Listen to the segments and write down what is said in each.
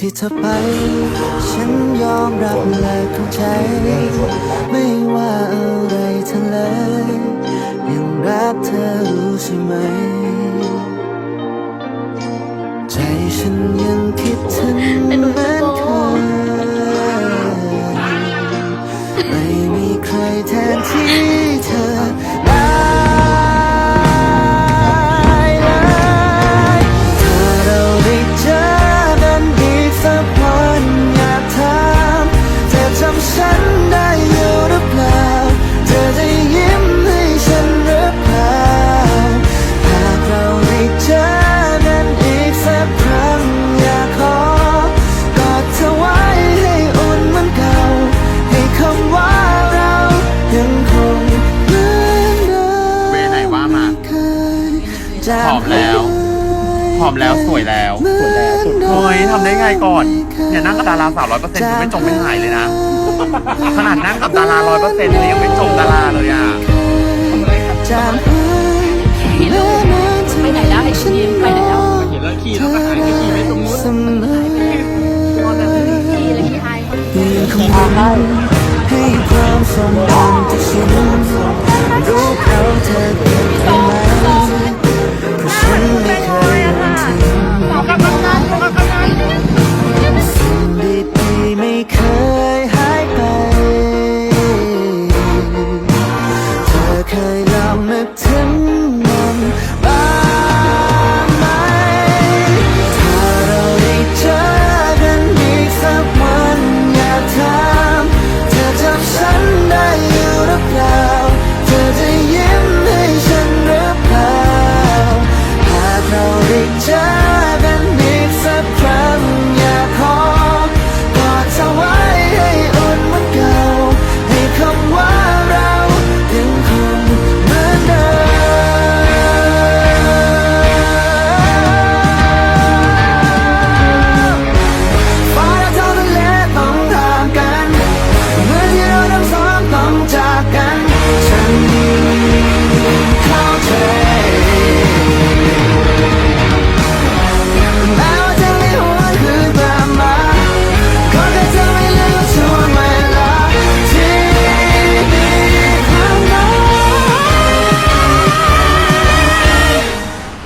ที่เธอไป ฉันยอมรับและเข้าใจ ไม่ว่าอะไรเธอเลยยังรักเธอรู้ใช่ไหม ใจฉันยังคิดถึง จางผอมแล้วผอมแล้วสวยแล้วเหมือนเดิมเฮ้ยทำได้ไงก่อนเนี่ยนั่งกับดาราสาวร้อยเปอร์เซ็นต์คือไม่จมไม่หายเลยนะ ขนาดนั่งกับดาราร้อยเปอร์เซ็นต์ยังไม่จมดาราเลยอะจางหายแม้นานเท่าไปไหนแล้วไอ้ทีมไปไหนแล้วเห็นแล้วขี่แล้วก็หายไปขี่ไปตรงนู้นเสมอทีเลยที่ไทยมีคำว่าให้ความสมบัติที่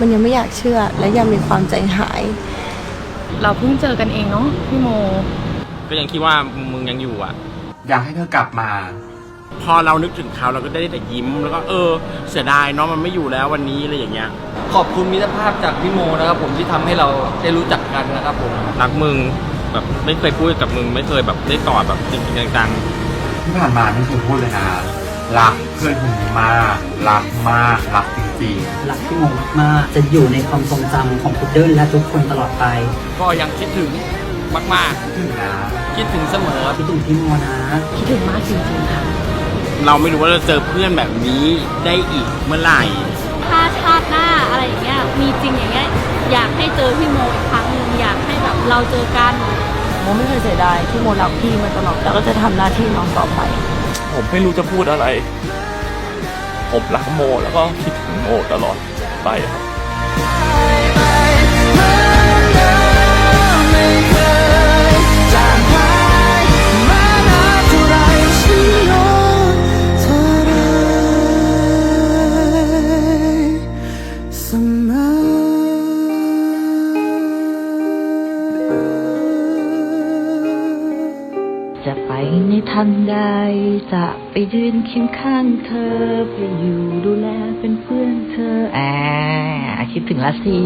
มันยังไม่อยากเชื่อและยังมีความใจหาย เราเพิ่งเจอกันเองเนาะพี่โม ก็ยังคิดว่ามึงยังอยู่อะ อยากให้เธอกลับมา พอเรานึกถึงเขาเราก็ได้แต่ยิ้ม แล้วก็เออ เสียดายเนาะมันไม่อยู่แล้ววันนี้อะไรอย่างเงี้ย ขอบคุณมิตรภาพจากพี่โมนะครับผมที่ทำให้เราได้รู้จักกันนะครับผม รักมึงแบบไม่เคยพูดกับมึง ไม่เคยแบบได้กอดแบบจริงๆจังที่ผ่านมาไม่เคยพูดเลยนะ รักเพื่อนคนนี้มากรักมากรักจริงรักพี่โมมากๆจะอยู่ในความทรงจำของพุดเดิ้ลและทุกคนตลอดไปก็ยังคิดถึงมากๆถึงนะๆคิดถึงเสมอ คิดถึงพี่โมนะคิดถึงมากจริงๆค่ะๆเราไม่รู้ว่าเราเจอเพื่อนแบบนี้ได้อีกเมื่อไหร่ ถ้าชาติหน้าอะไรอย่างเงี้ย มีจริงอย่างเงี้ย อยากให้เจอพี่โมอีกครั้งหนึ่งอยากให้แบบเราเจอกัน โมไม่เคยเสียดายที่โมรักพี่มาตลอดแล้วก็จะทำหน้าที่น้องต่อไป ผมไม่รู้จะพูดอะไร ผมรักโมแล้วก็คิดถึงโมตลอดไปครับ ในทันใด จะไปยืนเคียงข้างเธอ ไปอยู่ดูแลเป็นเพื่อนเธอแอบคิดถึงละสิ